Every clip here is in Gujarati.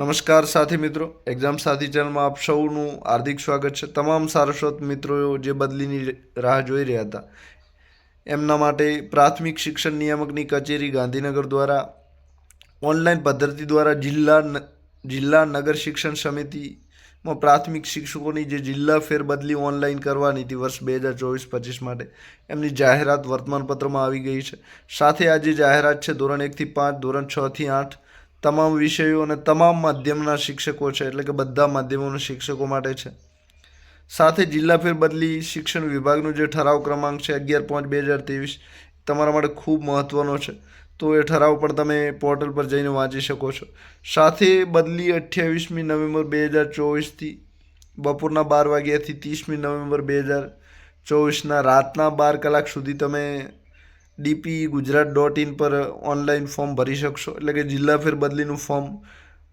નમસ્કાર સાથી મિત્રો. એક્ઝામ સાથી ચેનલમાં આપ સૌનું હાર્દિક સ્વાગત છે. તમામ સારસ્વત મિત્રો જે બદલીની રાહ જોઈ રહ્યા હતા. એમના માટે પ્રાથમિક શિક્ષણ નિયામકની કચેરી ગાંધીનગર દ્વારા, ઓનલાઈન પદ્ધતિ દ્વારા જિલ્લા જિલ્લા નગર શિક્ષણ સમિતિમાં પ્રાથમિક શિક્ષકોની જે જિલ્લા ફેરબદલી ઓનલાઈન કરવાની હતી વર્ષ બે હજાર ચોવીસ પચીસ માટે, એમની જાહેરાત વર્તમાનપત્રમાં આવી ગઈ છે. સાથે આ જે જાહેરાત છે, ધોરણ એકથી પાંચ, ધોરણ છથી આઠ તમામ વિષયો અને તમામ માધ્યમના શિક્ષકો છે, એટલે કે બધા માધ્યમોના શિક્ષકો માટે છે. સાથે જિલ્લા ફેરબદલી શિક્ષણ વિભાગનો જે ઠરાવ ક્રમાંક છે, અગિયાર પાંચ બે હજાર ત્રેવીસ, તમારા માટે ખૂબ મહત્ત્વનો છે. તો એ ઠરાવ પણ તમે પોર્ટલ પર જઈને વાંચી શકો છો. સાથે બદલી અઠ્યાવીસમી નવેમ્બર બે હજાર ચોવીસથી બપોરના બાર વાગ્યાથી ત્રીસમી નવેમ્બર બે હજાર ચોવીસના રાતના બાર કલાક સુધી તમે ડીપી ગુજરાત ડોટ ઇન પર ઓનલાઈન ફોર્મ ભરી શકશો. એટલે કે જિલ્લા ફેરબદલીનું ફોર્મ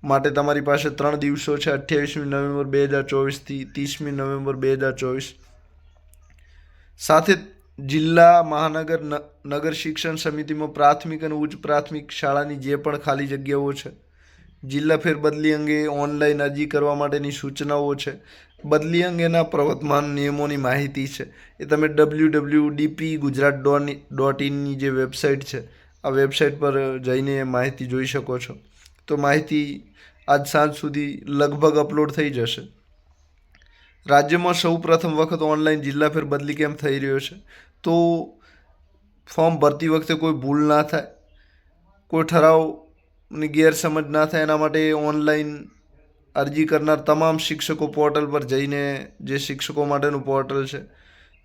માટે તમારી પાસે ત્રણ દિવસો છે. અઠ્યાવીસમી નવેમ્બર બે હજાર ચોવીસથી ત્રીસમી નવેમ્બર બે હજાર ચોવીસ. સાથે જિલ્લા મહાનગર નગર શિક્ષણ સમિતિમાં પ્રાથમિક અને ઉચ્ચ પ્રાથમિક શાળાની જે પણ ખાલી જગ્યાઓ છે, જિલ્લા ફેરબદલી અંગે ઓનલાઈન અરજી કરવા માટેની સૂચનાઓ છે. બદલી અંગેના પ્રવર્તમાન નિયમોની માહિતી છે. એ તમે W W DP Gujarat dot ઇનની જે વેબસાઇટ છે, આ વેબસાઇટ પર જઈને માહિતી જોઈ શકો છો. તો માહિતી આજ સાંજ સુધી લગભગ અપલોડ થઈ જશે. રાજ્યમાં સૌ પ્રથમ વખત ઓનલાઈન જિલ્લા ફેર બદલી કેમ થઈ રહ્યો છે? તો ફોર્મ ભરતી વખતે કોઈ ભૂલ ના થાય, કોઈ ઠરાવની ગેરસમજ ના થાય, એના માટે ઓનલાઈન અરજી કરનાર તમામ શિક્ષકો પોર્ટલ પર જઈને, જે શિક્ષકો માટેનું પોર્ટલ છે,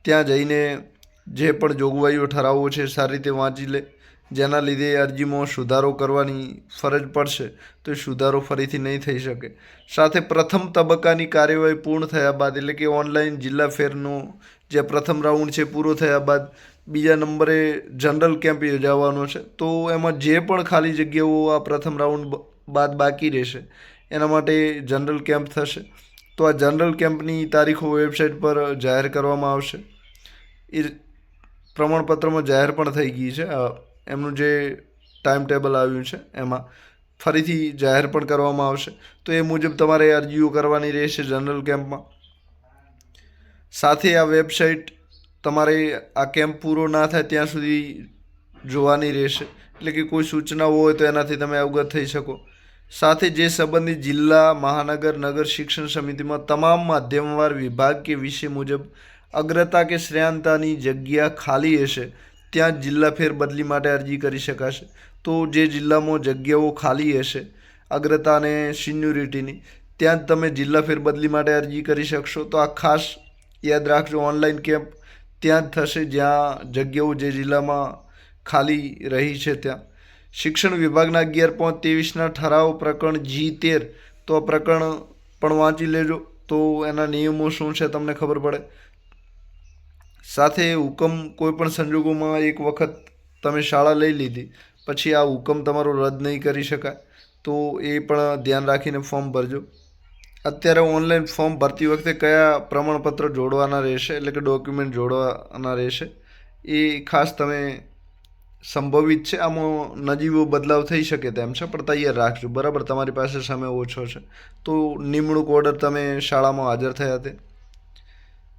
ત્યાં જઈને જે પણ જોગવાઈઓ ઠરાવો છે, સારી રીતે વાંચી લે. જેના લીધે અરજીમાં સુધારો કરવાની ફરજ પડશે, તો એ સુધારો ફરીથી નહીં થઈ શકે. સાથે પ્રથમ તબક્કાની કાર્યવાહી પૂર્ણ થયા બાદ, એટલે કે ઓનલાઈન જિલ્લા ફેરનો જે પ્રથમ રાઉન્ડ છે પૂરો થયા બાદ, બીજા નંબરે જનરલ કેમ્પ યોજાવાનો છે. તો એમાં જે પણ ખાલી જગ્યાઓ આ પ્રથમ રાઉન્ડ બાદ બાકી રહેશે એના માટે જનરલ કેમ્પ થશે. તો આ જનરલ કેમ્પની તારીખો વેબસાઇટ પર જાહેર કરવામાં આવશે. એ પ્રમાણપત્રમાં જાહેર પણ થઈ ગઈ છે. એમનું જે ટાઈમ ટેબલ આવ્યું છે, એમાં ફરીથી જાહેર પણ કરવામાં આવશે. તો એ મુજબ તમારે અરજીઓ કરવાની રહેશે જનરલ કેમ્પમાં. સાથે આ વેબસાઇટ તમારે આ કેમ્પ પૂરો ના થાય ત્યાં સુધી જોવાની રહેશે. એટલે કે કોઈ સૂચનાઓ હોય તો એનાથી તમે અવગત થઈ શકો. સાથે જે સંબંધિત જિલ્લા, મહાનગર, નગર શિક્ષણ સમિતિમાં તમામ માધ્યમવાર વિભાગ કે વિષય મુજબ અગ્રતા કે શ્રેયાંતાની જગ્યા ખાલી હશે ત્યાં જિલ્લા ફેરબદલી માટે અરજી કરી શકાશે. તો જે જિલ્લામાં જગ્યાઓ ખાલી હશે અગ્રતા અને સિન્યુરિટીની, ત્યાં જ તમે જિલ્લા ફેરબદલી માટે અરજી કરી શકશો. તો આ ખાસ યાદ રાખજો, ઓનલાઈન કેમ્પ ત્યાં જ થશે જ્યાં જગ્યાઓ જે જિલ્લામાં ખાલી રહી છે ત્યાં. શિક્ષણ વિભાગના અગિયાર પોઈન્ટ ત્રેવીસના ઠરાવ પ્રકરણ જી તેર. તો આ પ્રકરણ પણ વાંચી લેજો. તો એના નિયમો શું છે તમને ખબર પડે? સાથે હુકમ કોઈપણ સંજોગોમાં એક વખત તમે શાળા લઈ લીધી, પછી આ હુકમ તમારો રદ નહીં કરી શકાય. તો એ પણ ધ્યાન રાખીને ફોર્મ ભરજો. અત્યારે ઓનલાઈન ફોર્મ ભરતી વખતે કયા પ્રમાણપત્ર જોડવાના રહેશે? એટલે કે ડોક્યુમેન્ટ જોડવાના રહેશે? એ ખાસ તમે સંભવિત છે, આમાં નજીવો બદલાવ થઈ શકે તેમ છે, પણ તૈયાર રાખજો. બરાબર, તમારી પાસે સમય ઓછો છે. તો નિમણૂક ઓર્ડર તમે શાળામાં હાજર થયા તે?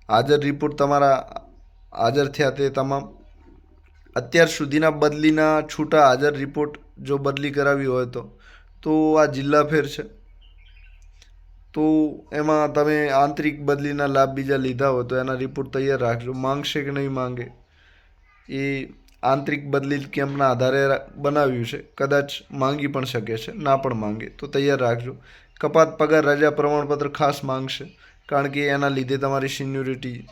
હાજર રિપોર્ટ તમારા હાજર થયા તે તમામ? અત્યાર સુધીના બદલીના છૂટા હાજર રિપોર્ટ જો બદલી કરાવી હોય તો? તો આ જિલ્લા ફેર છે. તો એમાં તમે આંતરિક બદલીના લાભ બીજા લીધા હોય તો એના રિપોર્ટ તૈયાર રાખજો. માંગશે કે નહીં માંગે એ આંતરિક બદલી કેમ્પના આધારે બનાવ્યું છે. કદાચ માંગી પણ શકે છે, ના પણ માંગે. તો તૈયાર રાખજો. કપાત પગાર રજા પ્રમાણપત્ર ખાસ માંગશે, કારણ કે એના લીધે તમારી સિન્યુરિટી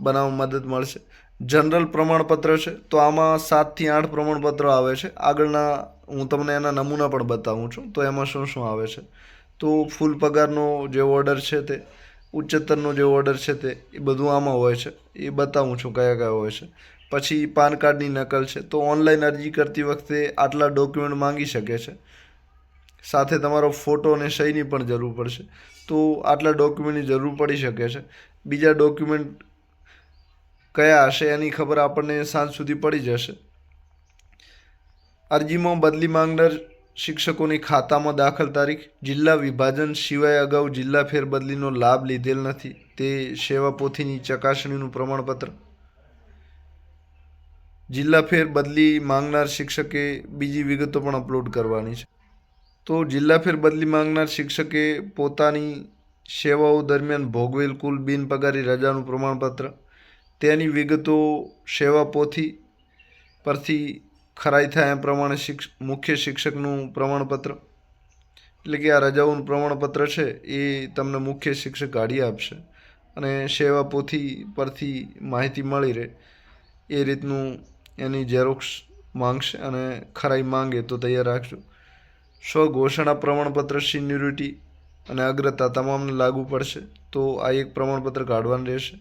બનાવવામાં મદદ મળશે. જનરલ પ્રમાણપત્ર છે, તો આમાં સાતથી આઠ પ્રમાણપત્રો આવે છે. આગળના હું તમને એના નમૂના પણ બતાવું છું, તો એમાં શું શું આવે છે. તો ફૂલ પગારનો જે ઓર્ડર છે તે, ઉચ્ચતરનો જે ઓર્ડર છે તે, એ બધું આમાં હોય છે. એ બતાવું છું કયા કયા હોય છે. પછી પાન કાર્ડની નકલ છે. તો ઓનલાઈન અરજી કરતી વખતે આટલા ડોક્યુમેન્ટ માંગી શકે છે. સાથે તમારો ફોટો અને સહીની પણ જરૂર પડશે. તો આટલા ડોક્યુમેન્ટની જરૂર પડી શકે છે. બીજા ડોક્યુમેન્ટ કયા હશે એની ખબર આપણને સાંજ સુધી પડી જશે. અરજીમાં બદલી માંગનાર શિક્ષકોની ખાતામાં દાખલ તારીખ, જિલ્લા વિભાજન સિવાય અગાઉ જિલ્લા ફેરબદલીનો લાભ લીધેલ નથી. તે સેવા પોથીની ચકાસણીનું પ્રમાણપત્ર જિલ્લા ફેરબદલી માંગનાર શિક્ષકે બીજી વિગતો પણ અપલોડ કરવાની છે. તો જિલ્લા ફેરબદલી માંગનાર શિક્ષકે પોતાની સેવાઓ દરમિયાન ભોગવેલ કુલ બિનપગારી રજાનું પ્રમાણપત્ર, તેની વિગતો સેવા પોથી પરથી ખરાઈ થાય એ પ્રમાણે શિક્ષ, મુખ્ય શિક્ષકનું પ્રમાણપત્ર, એટલે કે આ રજાઓનું પ્રમાણપત્ર છે એ તમને મુખ્ય શિક્ષક કાઢી આપશે અને સેવા પોથી પરથી માહિતી મળી રહે એ રીતનું એની ઝેરોક્ષ માંગશે અને ખરાઈ માંગે તો તૈયાર રાખજો. સ્વઘોષણા પ્રમાણપત્ર સિન્યુરિટી અને અગ્રતા તમામને લાગુ પડશે તો આ એક પ્રમાણપત્ર કાઢવાનું રહેશે.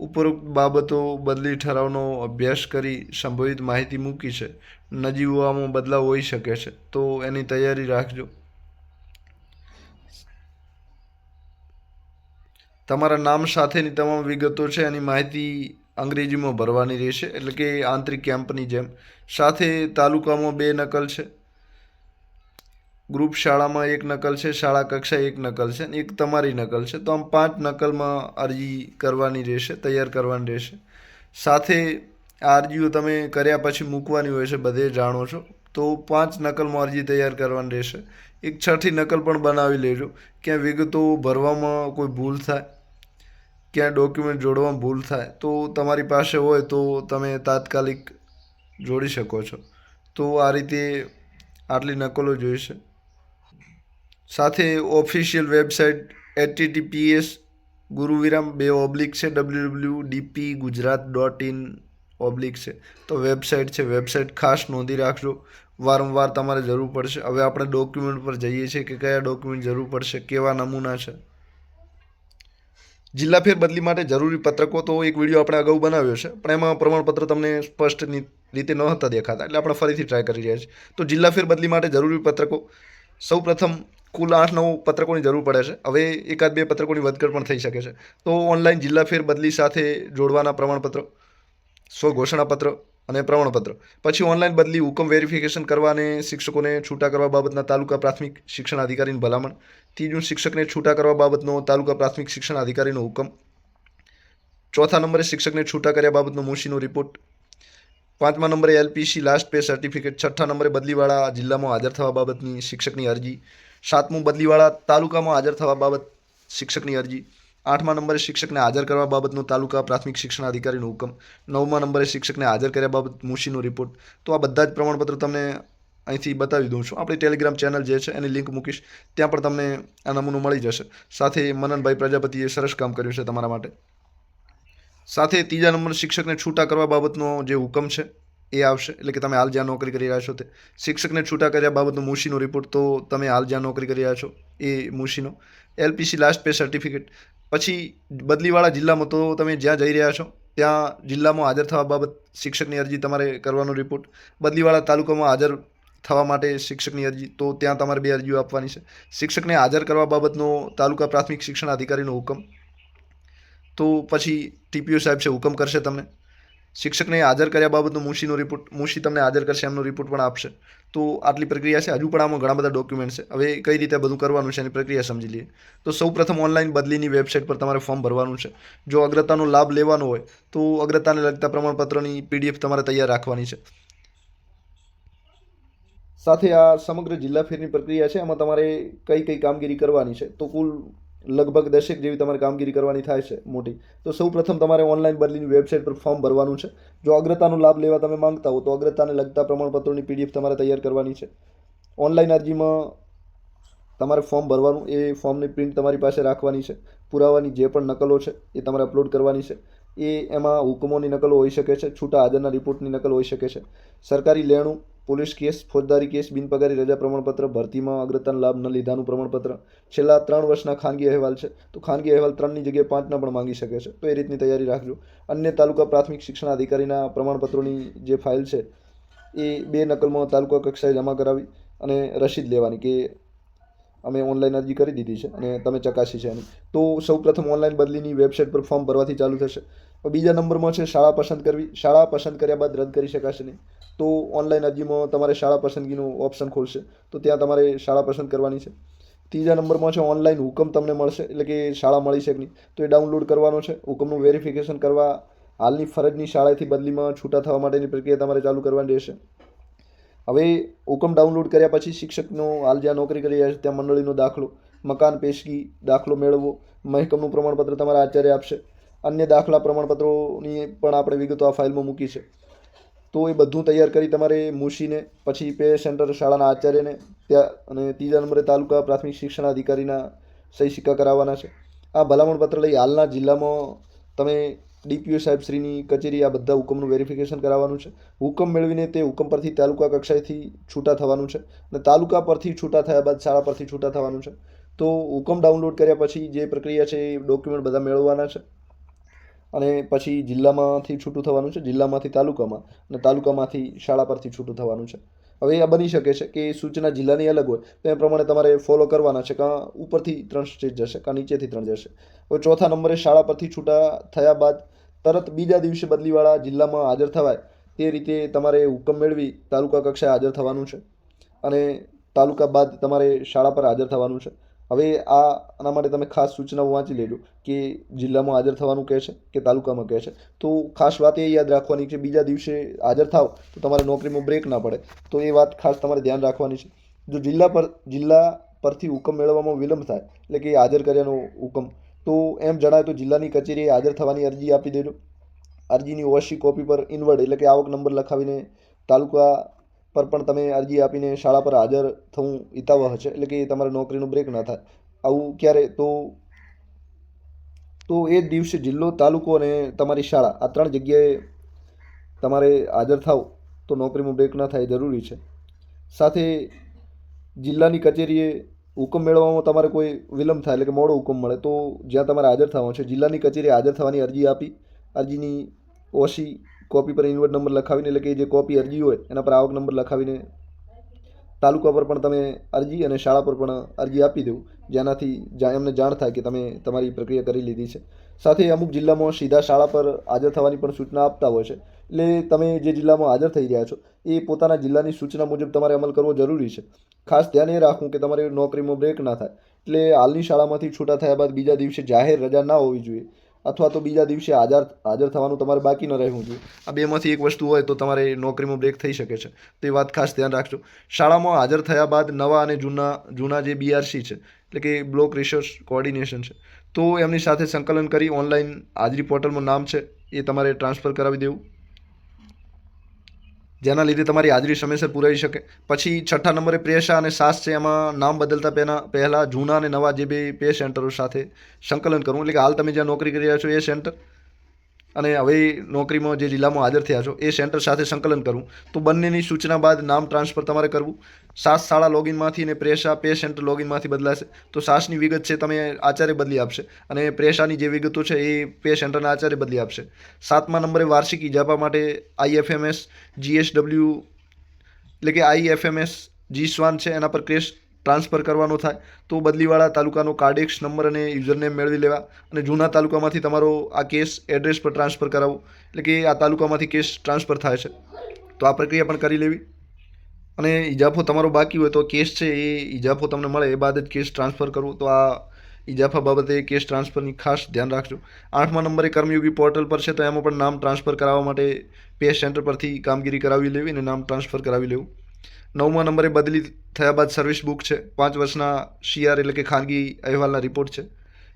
ઉપરોક્ત બાબતો બદલી ઠરાવનો અભ્યાસ કરી સંભવિત માહિતી મૂકી છે. નજીવામાં બદલાવ હોઈ શકે છે તો એની તૈયારી રાખજો. તમારા નામ સાથેની તમામ વિગતો છે, એની માહિતી અંગ્રેજીમાં ભરવાની રહેશે, એટલે કે આંતરિક કેમ્પની જેમ. સાથે તાલુકામાં બે નકલ છે. ગ્રુપ શાળામાં એક નકલ છે, શાળા કક્ષા એક નકલ છે, અને એક તમારી નકલ છે. તો આમ પાંચ નકલમાં અરજી કરવાની રહેશે, તૈયાર કરવાની રહેશે. સાથે આ અરજીઓ તમે કર્યા પછી મૂકવાની હોય છે, બધે જાણો છો. તો પાંચ નકલમાં અરજી તૈયાર કરવાની રહેશે. એક છઠ્ઠી નકલ પણ બનાવી લેજો. ક્યાં વિગતો ભરવામાં કોઈ ભૂલ થાય. ક્યાં ડોક્યુમેન્ટ જોડવામાં ભૂલ થાય તો તમારી પાસે હોય તો તમે તાત્કાલિક જોડી શકો છો. તો આ રીતે આટલી નકલો જોઈશે સાથે ઓફિશિયલ વેબસાઇટ એચટીટીપીએસ ગુરુવિરામ બે ઓબ્લિક છે W W DP Gujarat dot in oblique છે. તો વેબસાઇટ છે વેબસાઇટ ખાસ નોંધી રાખજો. વારંવાર તમારે જરૂર પડશે. હવે આપણે ડોક્યુમેન્ટ પર જઈએ છીએ કે કયા ડોક્યુમેન્ટ જરૂર પડશે, કેવા નમૂના છે. જિલ્લા ફેર બદલી માટે જરૂરી પત્રકો તો એક વીડિયો આપણે અગાઉ બનાવ્યો છે, પણ એમાં પ્રમાણપત્ર તમને સ્પષ્ટ રીતે ન હતા દેખાતા, એટલે આપણે ફરીથી ટ્રાય કરી રહ્યા છીએ. તો જિલ્લા ફેર બદલી માટે જરૂરી પત્રકો સૌ પ્રથમ કુલ આઠ નવ પત્રકોની જરૂર પડે છે. હવે એકાદ બે પત્રકોની વધઘટ પણ થઈ શકે છે. તો ઓનલાઈન જિલ્લા ફેર બદલી સાથે જોડવાના પ્રમાણપત્રો સ્વઘોષણાપત્ર અને પ્રમાણપત્ર. પછી ઓનલાઈન બદલી હુકમ વેરિફિકેશન કરવા અને શિક્ષકોને છૂટા કરવા બાબતના તાલુકા પ્રાથમિક શિક્ષણ અધિકારીની ભલામણ. ત્રીજું, શિક્ષકને છૂટા કરવા બાબતનો તાલુકા પ્રાથમિક શિક્ષણ અધિકારીનો હુકમ. ચોથા નંબરે શિક્ષકને છૂટા કર્યા બાબતનો મુશીનો રિપોર્ટ. પાંચમા નંબરે એલપીસી લાસ્ટ પે સર્ટિફિકેટ. છઠ્ઠા નંબરે બદલીવાળા જિલ્લામાં હાજર થવા બાબતની શિક્ષકની અરજી. સાતમું, બદલીવાળા તાલુકામાં હાજર થવા બાબત શિક્ષકની અરજી. આઠમા નંબરે શિક્ષકને હાજર કરવા બાબતનો તાલુકા પ્રાથમિક શિક્ષણ અધિકારીનો હુકમ. નવમા નંબરે શિક્ષકને હાજર કર્યા બાબત મુશીનો રિપોર્ટ તો આ બધા જ પ્રમાણપત્ર તમને અહીંથી બતાવી દઉં છું. આપણી ટેલિગ્રામ ચેનલ જે છે એની લિંક મૂકીશ. ત્યાં પણ તમને આ નમૂનો મળી જશે. સાથે મનનભાઈ પ્રજાપતિએ સરસ કામ કર્યું છે તમારા માટે. સાથે ત્રીજા નંબર શિક્ષકને છૂટા કરવા બાબતનો જે હુકમ છે એ આવશે. એટલે કે તમે હાલ જ્યાં નોકરી કરી રહ્યા છો તે. શિક્ષકને છૂટા કર્યા બાબતનો મુશીનો રિપોર્ટ તો તમે હાલ જ્યાં નોકરી કરી રહ્યા છો એ મુશીનો. એલપીસી લાસ્ટ પે સર્ટિફિકેટ પછી બદલીવાળા જિલ્લામાં તો તમે જ્યાં જઈ રહ્યા છો, ત્યાં જિલ્લામાં હાજર થવા બાબત શિક્ષકની અરજી તમારે કરવાનો રિપોર્ટ બદલીવાળા તાલુકામાં હાજર થવા માટે શિક્ષકની અરજી, તો ત્યાં તમારે બે અરજીઓ આપવાની છે. શિક્ષકને હાજર કરવા બાબતનો તાલુકા પ્રાથમિક શિક્ષણ અધિકારીનો હુકમ. તો પછી ટીપીઓ સાહેબ છે, હુકમ કરશે તમને. શિક્ષકને હાજર કર્યા બાબતનો મુશીનો રિપોર્ટ મુશી તમને હાજર કરશે, એમનો રિપોર્ટ પણ આપશે. તો આટલી પ્રક્રિયા છે, હજુ પણ આમાં ઘણા બધા ડોક્યુમેન્ટ છે. હવે કઈ રીતે બધું કરવાનું છે એની પ્રક્રિયા સમજી લઈએ. તો સૌ પ્રથમ ઓનલાઈન બદલીની વેબસાઇટ પર તમારે ફોર્મ ભરવાનું છે. જો અગ્રતાનો લાભ લેવાનો હોય, તો અગ્રતાને લગતા પ્રમાણપત્રની પીડીએફ તમારે તૈયાર રાખવાની છે. સાથે આ સમગ્ર જિલ્લા ફેરની પ્રક્રિયા છે, એમાં તમારે કઈ કઈ કામગીરી કરવાની છે, તો કુલ લગભગ દસેક જેવી તમારે કામગીરી કરવાની થાય છે, મોટી. તો સૌ પ્રથમ તમારે ઓનલાઈન બદલીની વેબસાઇટ પર ફોર્મ ભરવાનું છે. જો અગ્રતાનો લાભ લેવા તમે માંગતા હો, તો અગ્રતાને લગતા પ્રમાણપત્રોની પીડીએફ તમારે તૈયાર કરવાની છે. ઓનલાઈન અરજીમાં તમારે ફોર્મ ભરવાનું, એ ફોર્મની પ્રિન્ટ તમારી પાસે રાખવાની છે. પુરાવાની જે પણ નકલો છે, એ તમારે અપલોડ કરવાની છે. એ એમાં હુકમોની નકલો હોઈ શકે છે, છૂટા હાજરના રિપોર્ટની નકલ હોઈ શકે છે. સરકારી લેણું પોલીસ કેસ, ફોજદારી કેસ, બિનપગારી રજા પ્રમાણપત્ર, ભરતીમાં અગ્રતાનો લાભ ન લીધાનું પ્રમાણપત્ર. છેલ્લા ત્રણ વર્ષના ખાનગી અહેવાલ છે. તો ખાનગી અહેવાલ ત્રણની જગ્યાએ પાંચના પણ માંગી શકે છે. તો એ રીતની તૈયારી રાખજો. અન્ય તાલુકા પ્રાથમિક શિક્ષણ અધિકારીના પ્રમાણપત્રોની જે ફાઇલ છે, એ બે નકલમાં તાલુકા કક્ષાએ જમા કરાવી અને રસીદ લેવાની કે અમે ઓનલાઈન અરજી કરી દીધી છે અને તમે ચકાસી છે એની. તો સૌ પ્રથમ ઓનલાઈન બદલીની વેબસાઇટ પર ફોર્મ ભરવાથી ચાલુ થશે. બીજા નંબરમાં છે શાળા પસંદ કરવી. શાળા પસંદ કર્યા બાદ રદ કરી શકાશે નહીં. તો ઓનલાઈન અરજીમાં તમારે શાળા પસંદગીનું ઓપ્શન ખોલશે. તો ત્યાં તમારે શાળા પસંદ કરવાની છે. ત્રીજા નંબરમાં છે ઓનલાઈન હુકમ તમને મળશે. એટલે કે શાળા મળી છે નહીં. તો એ ડાઉનલોડ કરવાનો છે. હુકમનું વેરિફિકેશન કરવા હાલની ફરજની શાળાએથી બદલીમાં છૂટા થવા માટેની પ્રક્રિયા તમારે ચાલુ કરવાની રહેશે. હવે હુકમ ડાઉનલોડ કર્યા પછી શિક્ષકનો હાલ જ્યાં નોકરી કરી રહ્યા છે ત્યાં મંડળીનો દાખલો, મકાન, પેશગી, દાખલો મેળવવો, મહેકમનું પ્રમાણપત્ર તમારા આચાર્ય આપશે. અન્ય દાખલા પ્રમાણપત્રોની પણ આપણે વિગતો આ ફાઇલમાં મૂકી છે. તો એ બધું તૈયાર કરી તમારે મુશીને, પછી પે સેન્ટર શાળાના આચાર્યને, ત્યાં અને ત્રીજા નંબરે તાલુકા પ્રાથમિક શિક્ષણ અધિકારીના સહી સિક્કા કરાવવાના છે. આ ભલામણ પત્ર લઈ હાલના જિલ્લામાં તમે ડીપીઓ સાહેબ શ્રીની કચેરી આ બધા હુકમનું વેરિફિકેશન કરાવવાનું છે. હુકમ મેળવીને તે હુકમ પરથી તાલુકા કક્ષાએથી છૂટા થવાનું છે અને તાલુકા પરથી છૂટા થયા બાદ શાળા પરથી છૂટા થવાનું છે. તો હુકમ ડાઉનલોડ કર્યા પછી જે પ્રક્રિયા છે એ ડોક્યુમેન્ટ બધા મેળવવાના છે. અને પછી જિલ્લામાંથી છૂટું થવાનું છે, જિલ્લામાંથી તાલુકામાં અને તાલુકામાંથી શાળા પરથી છૂટું થવાનું છે. હવે આ બની શકે છે કે સૂચના જિલ્લાની અલગ હોય, તો એ પ્રમાણે તમારે ફોલો કરવાના છે, કાં ઉપરથી ત્રણ સ્ટેજ જશે, કાં નીચેથી ત્રણ જશે. હવે ચોથા નંબરે શાળા પરથી છૂટા થયા બાદ તરત બીજા દિવસે બદલીવાળા જિલ્લામાં હાજર થવાય, તે રીતે તમારે હુકમ મેળવી તાલુકા કક્ષાએ હાજર થવાનું છે. અને તાલુકા બાદ તમારે શાળા પર હાજર થવાનું છે. હવે આ આના માટે તમે ખાસ સૂચનાઓ વાંચી લેજો કે જિલ્લામાં હાજર થવાનું કહે છે કે તાલુકામાં કહે છે. તો ખાસ વાત એ યાદ રાખવાની કે બીજા દિવસે હાજર થાવ તો તમારે નોકરીમાં બ્રેક ના પડે. તો એ વાત ખાસ તમારે ધ્યાન રાખવાની છે. જો જિલ્લા પર, જિલ્લા પરથી હુકમ મેળવવામાં વિલંબ થાય એટલે કે હાજર કર્યાનો હુકમ, તો એમ જણાય તો જિલ્લાની કચેરીએ હાજર થવાની અરજી આપી દેજો. અરજીની ઓછી કોપી પર ઇનવર્ડ એટલે કે આવક નંબર લખાવીને તાલુકા પર પણ તમે અરજી આપીને શાળા પર હાજર થવું હિતાવહ છે, એટલે કે તમારે નોકરીનું બ્રેક ના થાય. આવું ક્યારે? તો તો એ દિવસે જિલ્લો, તાલુકો અને તમારી શાળા, આ ત્રણ જગ્યાએ તમારે હાજર થાવ તો નોકરીમાં બ્રેક ના થાય જરૂરી છે. સાથે જિલ્લાની કચેરીએ હુકમ મેળવવામાં તમારે કોઈ વિલંબ થાય, એટલે કે મોડો હુકમ મળે, તો જ્યાં તમારે હાજર થવાનું છે. જિલ્લાની કચેરીએ હાજર થવાની અરજી આપી, અરજીની ઓછી કોપી પર ઇન્વર્ટ નંબર લખાવીને, એટલે કે જે કોપી અરજી હોય, એના પર આવક નંબર લખાવીને તાલુકા પર પણ તમે અરજી અને શાળા પર પણ અરજી આપી દેવું. જેનાથી એમને જાણ થાય કે તમે તમારી પ્રક્રિયા કરી લીધી છે. સાથે અમુક જિલ્લામાં સીધા શાળા પર હાજર થવાની પણ સૂચના આપતા હોય છે. એટલે તમે જે જિલ્લામાં હાજર થઈ રહ્યા છો, એ પોતાના જિલ્લાની સૂચના મુજબ તમારે અમલ કરવો જરૂરી છે. ખાસ ધ્યાન એ રાખવું કે તમારી નોકરીમાં બ્રેક ના થાય. એટલે હાલની શાળામાંથી છૂટા થયા બાદ બીજા દિવસે જાહેર રજા ના હોવી જોઈએ. અથવા તો બીજા દિવસે હાજર હાજર થવાનું તમારે બાકી ન રહેવું જોઈએ. આ બેમાંથી એક વસ્તુ હોય તો તમારે નોકરીમાં બ્રેક થઈ શકે છે. તો એ વાત ખાસ ધ્યાન રાખજો. શાળામાં હાજર થયા બાદ નવા અને જૂના જૂના જે બીઆરસી છે, એટલે કે બ્લોક રિસર્ચ કોઓર્ડિનેશન છે, તો એમની સાથે સંકલન કરી ઓનલાઈન હાજરી પોર્ટલમાં નામ છે, એ તમારે ટ્રાન્સફર કરાવી દેવું. જેના લીધે તમારી હાજરી સમયસર પૂરાઈ શકે. પછી છઠ્ઠા નંબરે પ્રેશા અને સાસ છે, એમાં નામ બદલતા પહેલાં પહેલાં જૂના અને નવા જે બે પે સેન્ટરો સાથે સંકલન કરવું. એટલે કે હાલ તમે જ્યાં નોકરી કરી રહ્યા છો એ સેન્ટર અને હવે નોકરીમાં જે જિલ્લામાં હાજર થયા છો, એ સેન્ટર સાથે સંકલન કરવું તો બંનેની સૂચના બાદ નામ ટ્રાન્સફર તમારે કરવું. સાસ શાળા લોગિનમાંથી અને પ્રેશા પે સેન્ટર લોગિનમાંથી બદલાશે. તો સાસની વિગત છે, તમે આચાર્ય બદલી આપશે. અને પ્રેશાની જે વિગતો છે, એ પે સેન્ટરના આચાર્ય બદલી આપશે. સાતમા નંબરે વાર્ષિક ઇજાપા માટે આઈએફએમએસ, જીએસડબલ્યુ, એટલે કે આઈએફએમએસ, જી સ્વાન છે, એના પર કેસ ટ્રાન્સફર કરવાનો થાય, તો બદલીવાળા તાલુકાનો કાર્ડેક્સ નંબર અને યુઝરનેમ મેળવી લેવા અને જૂના તાલુકામાંથી તમારો આ કેસ એડ્રેસ પર ટ્રાન્સફર કરાવવો. એટલે કે આ તાલુકામાંથી કેસ ટ્રાન્સફર થાય છે. તો આ પ્રક્રિયા પણ કરી લેવી. અને ઇજાફો તમારો બાકી હોય તો કેસ છે એ ઇજાફો તમને મળે, એ બાદ જ કેસ ટ્રાન્સફર કરવો. તો આ ઇજાફા બાબતે કેસ ટ્રાન્સફરની ખાસ ધ્યાન રાખજો. આઠમા નંબરે કર્મયોગી પોર્ટલ પર છે તો એમાં પણ નામ ટ્રાન્સફર કરાવવા માટે પે સેન્ટર પરથી કામગીરી કરાવી લેવી અને નામ ટ્રાન્સફર કરાવી લેવું. નવમા નંબરે બદલી થયા બાદ સર્વિસ બુક છે. પાંચ વર્ષના શિયાર એટલે કે ખાનગી અહેવાલના રિપોર્ટ છે.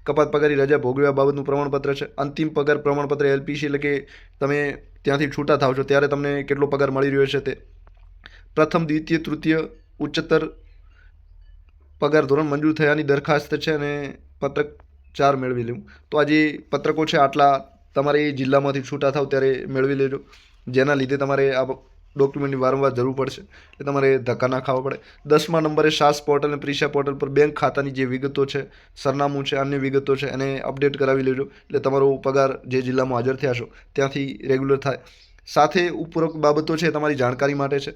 કપાત પગારી, રજા ભોગવ્યા બાબતનું પ્રમાણપત્ર છે. અંતિમ પગાર પ્રમાણપત્ર એલપીસી એટલે કે તમે ત્યાંથી છૂટા થાવ છો, ત્યારે તમને કેટલો પગાર મળી રહ્યો છે તે. પ્રથમ, દ્વિતીય, તૃતીય ઉચ્ચતર પગાર ધોરણ મંજૂર થયાની દરખાસ્ત છે અને પત્રક ચાર મેળવી લેવું. તો આ જે પત્રકો છે, આટલા તમારે જિલ્લામાંથી છૂટા થાવ ત્યારે મેળવી લેજો. જેના લીધે તમારે આ ડોક્યુમેન્ટની વારંવાર જરૂર પડશે. એટલે તમારે ધક્કા ના ખાવા પડે. દસમા નંબરે સાસ પોર્ટલ અને પ્રિશા પોર્ટલ પર બેંક ખાતાની જે વિગતો છે, સરનામું છે, અન્ય વિગતો છે, એને અપડેટ કરાવી લેજો. એટલે તમારો પગાર જે જિલ્લામાં હાજર થયા છો, ત્યાંથી રેગ્યુલર થાય. સાથે ઉપરોક્ત બાબતો છે તમારી જાણકારી માટે છે.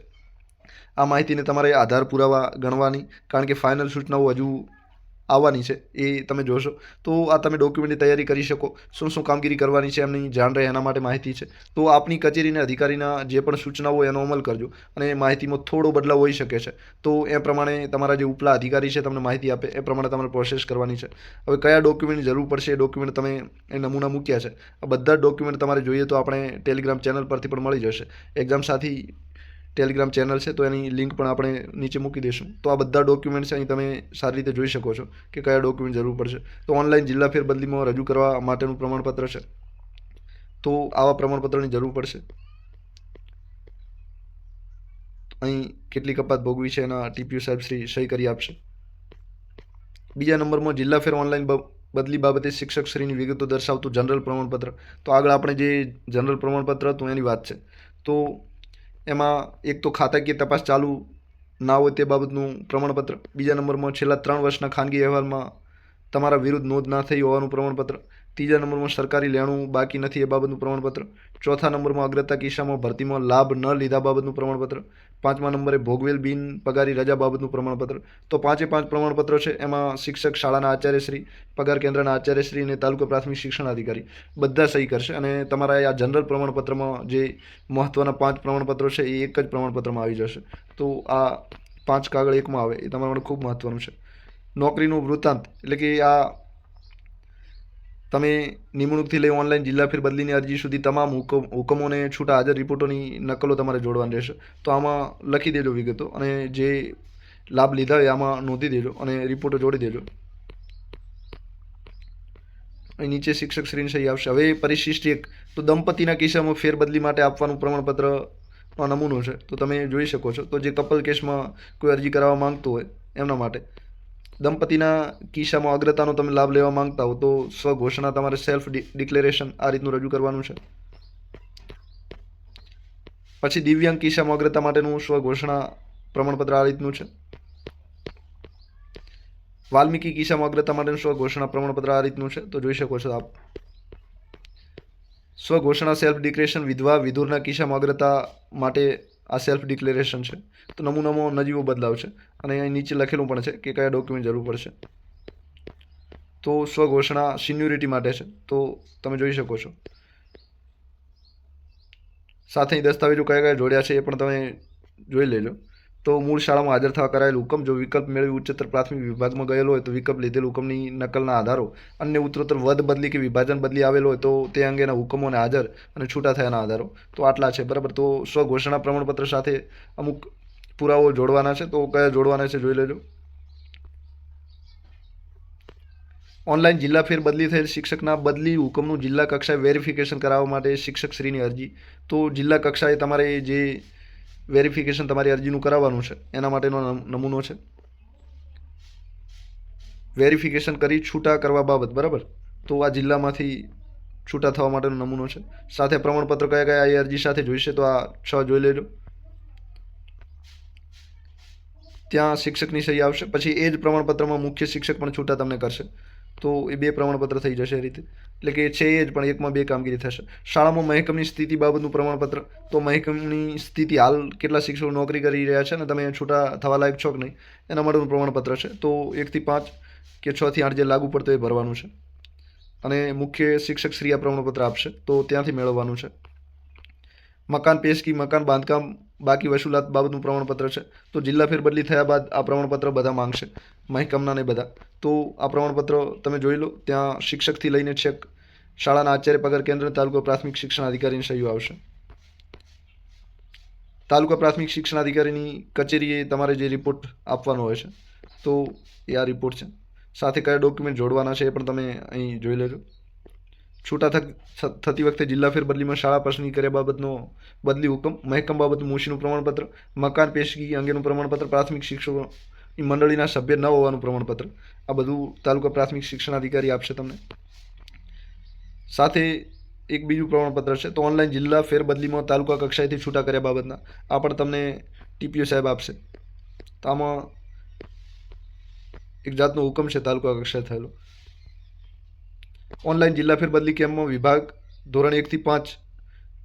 આ માહિતીને તમારે આધાર પુરાવા ગણવાની, કારણ કે ફાઇનલ સૂચનાઓ હજુ આવવાની છે, એ તમે જોશો. તો આ તમે ડોક્યુમેન્ટની તૈયારી કરી શકો. શું શું કામગીરી કરવાની છે એમની જાણ રહે એના માટે માહિતી છે. તો આપની કચેરીના અધિકારીના જે પણ સૂચનાઓ એનો અમલ કરજો અને માહિતીમાં થોડો બદલાવ હોઈ શકે છે. તો એ પ્રમાણે તમારા જે ઉપલા અધિકારી છે તમને માહિતી આપે, એ પ્રમાણે તમારે પ્રોસેસ કરવાની છે. હવે કયા ડોક્યુમેન્ટની જરૂર પડશે એ ડોક્યુમેન્ટ તમે એ નમૂના મૂક્યા છે. આ બધા ડોક્યુમેન્ટ તમારે જોઈએ તો આપણે ટેલિગ્રામ ચેનલ પરથી પણ મળી જશે. એક્ઝામ સાથી ટેલિગ્રામ ચેનલ છે, તો એની લિંક પણ આપણે નીચે મૂકી દઈશું. તો આ બધા ડોક્યુમેન્ટ્સ અહીં તમે સારી રીતે જોઈ શકો છો કે કયા ડોક્યુમેન્ટ જરૂર પડશે. તો ઓનલાઈન જિલ્લા ફેરબદલીમાં રજૂ કરવા માટેનું પ્રમાણપત્ર છે. તો આવા પ્રમાણપત્રની જરૂર પડશે. અહીં કેટલી કપાત ભોગવી છે, એના ટીપીયુ સાહેબ શ્રી સહી કરી આપશે. બીજા નંબરમાં જિલ્લા ફેર ઓનલાઈન બદલી બાબતે શિક્ષક શ્રીની વિગતો દર્શાવતું જનરલ પ્રમાણપત્ર. તો આગળ આપણે જે જનરલ પ્રમાણપત્ર હતું, એની વાત છે. તો એમાં એક તો ખાતાકીય તપાસ ચાલુ ના હોય તે બાબતનું પ્રમાણપત્ર, બીજા નંબરમાં છેલ્લા ત્રણ વર્ષના ખાનગી અહેવાલમાં તમારા વિરુદ્ધ નોંધ ના થઈ હોવાનું પ્રમાણપત્ર. ત્રીજા નંબરમાં સરકારી લેણું બાકી નથી એ બાબતનું પ્રમાણપત્ર. ચોથા નંબરમાં અગ્રતા કિસ્સામાં ભરતીમાં લાભ ન લીધા બાબતનું પ્રમાણપત્ર. પાંચમા નંબરે ભોગવેલ બિન પગારી રજા બાબતનું પ્રમાણપત્ર. તો પાંચે પાંચ પ્રમાણપત્રો છે. એમાં શિક્ષક શાળાના આચાર્યશ્રી, પગાર કેન્દ્રના આચાર્યશ્રી અને તાલુકા પ્રાથમિક શિક્ષણ અધિકારી બધા સહી કરશે. અને તમારા આ જનરલ પ્રમાણપત્રમાં જે મહત્ત્વના પાંચ પ્રમાણપત્રો છે એ એક જ પ્રમાણપત્રમાં આવી જશે. તો આ પાંચ કાગળ એકમાં આવે. એ તમારા માટે ખૂબ મહત્ત્વનું છે. નોકરીનું વૃત્તાંત એટલે કે આ તમે નિમણૂકથી લઈ ઓનલાઈન જિલ્લા ફેર બદલીની અરજી સુધી તમામ હુકમ, હુકમોને છૂટા હાજર રિપોર્ટોની નકલો તમારે જોડવાની રહેશે. તો આમાં લખી દેજો વિગતો અને જે લાભ લીધા હોય આમાં નોંધી દેજો અને રિપોર્ટો જોડી દેજો. અહીં નીચે શિક્ષક શ્રીની સહી આવશે. હવે પરિશિષ્ટ એક. તો દંપતીના કિસ્સામાં ફેરબદલી માટે આપવાનું પ્રમાણપત્રનો નમૂનો છે. તો તમે જોઈ શકો છો. તો જે કપલ કેસમાં કોઈ અરજી કરાવવા માંગતું હોય એમના માટે. દંપતીના કિસ્સામાં અગ્રતાનો તમે લાભ લેવા માંગતા હો, તો સ્વઘોષણા તમારે સેલ્ફ ડિક્લેરેશન આ રીતનું રજૂ કરવાનું છે. પછી દિવ્યાંગ કિસ્સામાં અગ્રતા માટેનું સ્વઘોષણા પ્રમાણપત્ર આ રીતનું છે. વાલ્મીકી કિસ્સામાં અગ્રતા માટેનું સ્વઘોષણા પ્રમાણપત્ર આ રીતનું છે, તો જોઈ શકો છો આપ. સ્વઘોષણા સેલ્ફ ડિક્લેરેશન વિધવા વિધુરના કિસ્સામાં અગ્રતા માટે આ સેલ્ફ ડિક્લેરેશન છે. તો નમૂનામાં નજીવો બદલાવ છે. અને અહીં નીચે લખેલું પણ છે કે કયા ડોક્યુમેન્ટ જરૂર પડશે. તો સ્વઘોષણા સિન્યુરિટી માટે છે. તો તમે જોઈ શકો છો. સાથે દસ્તાવેજો કયા કયા જોડ્યા છે એ પણ તમે જોઈ લેજો. તો મૂળ શાળામાં હાજર થવા કરાયેલ હુકમ, જો વિકલ્પ મેળવી ઉચ્ચતર પ્રાથમિક વિભાગમાં ગયેલો હોય તો વિકલ્પ લીધેલ હુકમની નકલના આધારો અન્ય ઉત્તરોત્તર વધ બદલી કે વિભાજન બદલી આવેલો હોય તો તે અંગેના હુકમોને હાજર અને છૂટા થયાના આધારો. તો આટલા છે, બરાબર? તો સ્વઘોષણા પ્રમાણપત્ર સાથે અમુક પુરાવો જોડવાના છે. તો કયા જોડવાના છે, જોઈ લેજો. ઓનલાઈન જિલ્લા ફેર બદલી થયેલ શિક્ષકના બદલી હુકમનું જિલ્લા કક્ષાએ વેરિફિકેશન કરાવવા માટે શિક્ષક શ્રીની અરજી. તો જિલ્લા કક્ષાએ તમારે જે વેરિફિકેશન તમારી અરજીનું કરાવવાનું છે. એના માટેનો નમૂનો છે. વેરિફિકેશન કરી છૂટા કરવા બાબત, બરાબર? તો આ જિલ્લામાંથી છૂટા થવા માટેનો નમૂનો છે. સાથે પ્રમાણપત્ર કયા કયા એ અરજી સાથે જોઈશે તો આ છ જોઈ લેજો. ત્યાં શિક્ષકની સહી આવશે. પછી એ જ પ્રમાણપત્રમાં મુખ્ય શિક્ષક પણ છૂટા તમને કરશે. તો એ બે પ્રમાણપત્ર થઈ જશે એ રીતે. એટલે કે છે એ જ, પણ એકમાં બે કામગીરી થશે. શાળામાં મહેકમની સ્થિતિ બાબતનું પ્રમાણપત્ર, તો મહેકમની સ્થિતિ હાલ કેટલા શિક્ષકો નોકરી કરી રહ્યા છે અને તમે છૂટા થવા લાયક છો કે નહીં, એના માટેનું પ્રમાણપત્ર છે. તો એકથી પાંચ કે છથી આઠ જે લાગુ પડતો એ ભરવાનું છે. અને મુખ્ય શિક્ષક શ્રી આ પ્રમાણપત્ર આપશે, તો ત્યાંથી મેળવવાનું છે. મકાન પેશકી, મકાન બાંધકામ બાકી વસૂલાત બાબતનું પ્રમાણપત્ર છે. તો જિલ્લા ફેરબદલી થયા બાદ આ પ્રમાણપત્ર બધા માંગશે. મહેકમના ને બધા. તો આ પ્રમાણપત્ર તમે જોઈ લો, ત્યાં શિક્ષકથી લઈને છેક શાળાના આચાર્ય પગાર કેન્દ્ર, તાલુકા પ્રાથમિક શિક્ષણ અધિકારીની સહીઓ આવશે. તાલુકા પ્રાથમિક શિક્ષણ અધિકારીની કચેરીએ તમારે જે રિપોર્ટ આપવાનો હોય છે, તો એ આ રિપોર્ટ છે. સાથે કયા ડોક્યુમેન્ટ જોડવાના છે એ પણ તમે અહીં જોઈ લેજો. છૂટા થતી વખતે જિલ્લા ફેરબદલીમાં શાળા પસંદગી કર્યા બાબતનો બદલી હુકમ, મહેકમ બાબત મુશીનું પ્રમાણપત્ર, મકાન પેશગી અંગેનું પ્રમાણપત્ર, પ્રાથમિક શિક્ષકો મંડળીના સભ્ય ન હોવાનું પ્રમાણપત્ર. આ બધું તાલુકા પ્રાથમિક શિક્ષણ અધિકારી આપશે તમને. સાથે એક બીજું પ્રમાણપત્ર છે, તો ઓનલાઈન જિલ્લા ફેરબદલીમાં તાલુકા કક્ષાએથી છૂટા કર્યા બાબતના. આ પણ તમને ટીપીઓ સાહેબ આપશે. તો આમાં એક જાતનો હુકમ છે, તાલુકા કક્ષાએ થયેલો. ઓનલાઈન જિલ્લા ફેરબદલી કેમ્પમાં વિભાગ ધોરણ એકથી પાંચ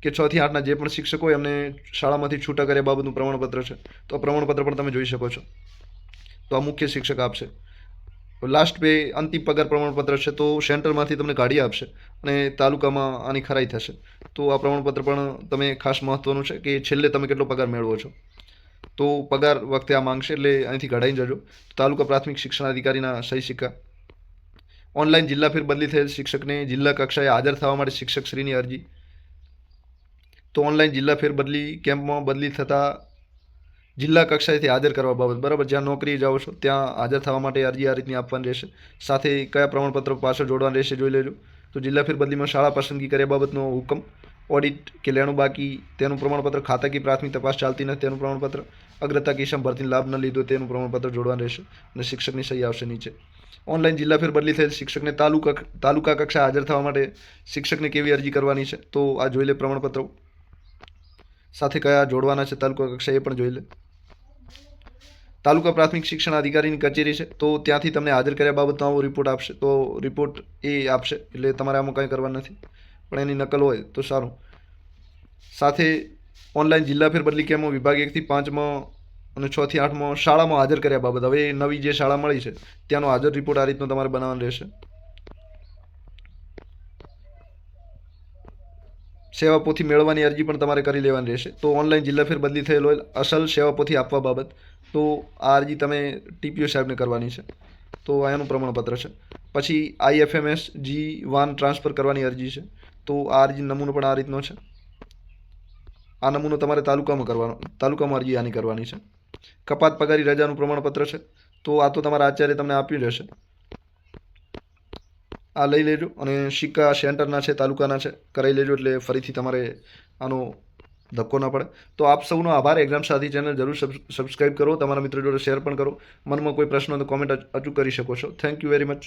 કે છથી આઠના જે પણ શિક્ષકો એમને શાળામાંથી છૂટા કર્યા બાબતનું પ્રમાણપત્ર છે, તો આ પ્રમાણપત્ર પણ તમે જોઈ શકો છો. તો આ મુખ્ય શિક્ષક આપશે. લાસ્ટ બે અંતિમ પગાર પ્રમાણપત્ર છે, તો સેન્ટરમાંથી તમને કાઢી આપશે અને તાલુકામાં આની ખરાઈ થશે. તો આ પ્રમાણપત્ર પણ તમે ખાસ મહત્ત્વનું છે કે છેલ્લે તમે કેટલો પગાર મેળવો છો. તો પગાર વખતે આ માંગશે, એટલે અહીંથી કઢાઈ જજો. તાલુકા પ્રાથમિક શિક્ષણ અધિકારીના સહી સિક્કા ઓનલાઈન જિલ્લા ફેર બદલી થયેલ શિક્ષકને જિલ્લા કક્ષાએ હાજર થવા માટે શિક્ષકશ્રીની અરજી. તો ઓનલાઈન જિલ્લા ફેર બદલી કેમ્પમાં બદલી થતાં જિલ્લા કક્ષાએથી હાજર કરવા બાબત. બરાબર, જ્યાં નોકરી જાઓ છો, ત્યાં હાજર થવા માટે અરજી આ રીતની આપવાની રહેશે. સાથે કયા પ્રમાણપત્રો પાછળ જોડવાનું રહેશે, જોઈ લેજો. તો જિલ્લા ફેર બદલીમાં શાળા પસંદગી કર્યા બાબતનો હુકમ. ઓડિટ કે લેણું બાકી, તેનું પ્રમાણપત્ર, ખાતાકીય પ્રાથમિક તપાસ ચાલતી નથી, તેનું પ્રમાણપત્ર. અગ્રતા કિસ્સામાં ભરતી લાભ ન લીધો તેનું પ્રમાણપત્ર જોડવાનું રહેશે અને શિક્ષકની સહી આવશે નીચે. ઓનલાઈન જિલ્લા ફેર બદલી થયેલ શિક્ષકને તાલુકા તાલુકા કક્ષા હાજર થવા માટે શિક્ષકને કેવી અરજી કરવાની છે તો આ જોઈ લે પ્રમાણપત્રો. સાથે કયા જોડવાના છે તાલુકા કક્ષા એ પણ જોઈ લે. તાલુકા પ્રાથમિક શિક્ષણ અધિકારીની કચેરી છે તો ત્યાંથી તમને હાજર કર્યા બાબતનો આવો રિપોર્ટ આપશે. તો રિપોર્ટ એ આપશે એટલે તમારે આમાં કંઈ કરવાનું નથી. પણ એની નકલ હોય તો સારું. સાથે ઓનલાઈન જિલ્લા ફેરબદલી કેમો વિભાગ એકથી પાંચમાં અને છથી આઠમાં શાળામાં હાજર કર્યા બાબત. હવે નવી જે શાળા મળી છે, ત્યાંનો હાજર રિપોર્ટ આ રીતનો તમારે બનાવવાનો રહેશે. સેવા પોથી મેળવવાની અરજી પણ તમારે કરી લેવાની રહેશે. તો ઓનલાઈન જિલ્લા ફેર બદલી થયેલ અસલ સેવા પોથી આપવા બાબત. તો આ અરજી તમે ટીપીઓ સાહેબને કરવાની છે. તો આ પ્રમાણપત્ર છે. પછી આઈએફએમએસ જી વાન ટ્રાન્સફર કરવાની અરજી છે. તો આ અરજી નમૂનો પણ આ રીતનો છે. આ નમૂનો તમારે તાલુકામાં કરવાનો, તાલુકામાં અરજી આની કરવાની છે. કપાત પગારી રજાનું પ્રમાણપત્ર છે. તો આ તો તમારા આચાર્ય તમને આપ્યું રહેશે આ લઈ લેજો અને સિક્કા સેન્ટરના છે, તાલુકાના છે કરાવી લેજો એટલે ફરીથી તમારે આનો ધક્કો ના પડે. તો આપ સૌનો આભાર. એક્ઝામ સાથી ચેનલ જરૂર સબસ્ક્રાઈબ કરો. તમારા મિત્રો જોડે શેર પણ કરો. મનમાં કોઈ પ્રશ્ન તો કોમેન્ટ અચૂક કરી શકો છો. Thank you very much